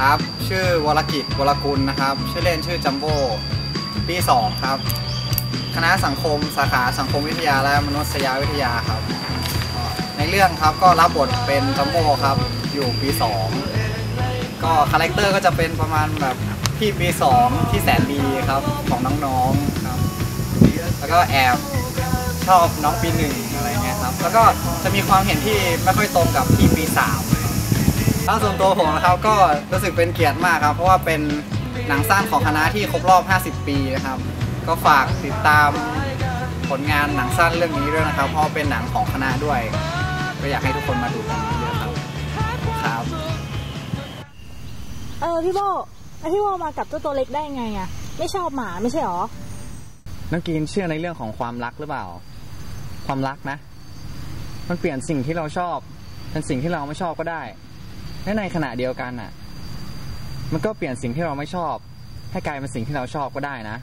ครับ ชื่อวรกิจวรกุลนะครับ ชื่อเล่นชื่อจัมโบ้ปี 2 ครับ คณะสังคมสาขาสังคมวิทยาและมนุษยวิทยาครับ ในเรื่องครับก็รับบทเป็นจัมโบ้ครับ อยู่ปี 2 ก็คาแรคเตอร์ก็จะเป็นประมาณแบบพี่ปี 2 ที่แสนดีครับของน้องๆครับ แล้วก็แอบชอบน้องปีหนึ่งอะไรเงี้ยครับ แล้วก็จะมีความเห็นที่ไม่ค่อยตรงกับพี่ปีสาม ถ้าส่วนตัวผมนะครับก็รู้สึกเป็นเกียรติมากครับ เพราะว่าเป็นหนังสั้นของคณะที่ครบรอบ 50 ปีนะครับ ก็ฝากติดตามผลงานหนังสั้นเรื่องนี้ด้วยนะครับ เพราะว่าเป็นหนังของคณะด้วย ก็อยากให้ทุกคนมาดูกันเยอะๆครับขอบคุณครับเออพี่โบไอพี่โบมากับเจ้าตัวเล็กได้ไงอะไม่ชอบหมาไม่ใช่หรอน้องกรีนเชื่อในเรื่องของความรักหรือเปล่า ความรักนะ มันเปลี่ยนสิ่งที่เราชอบเป็นสิ่งที่เราไม่ชอบก็ได้ และในขณะเดียวกันอะ มันก็เปลี่ยนสิ่งที่เราไม่ชอบ ให้กลายเป็นสิ่งที่เราชอบก็ได้นะ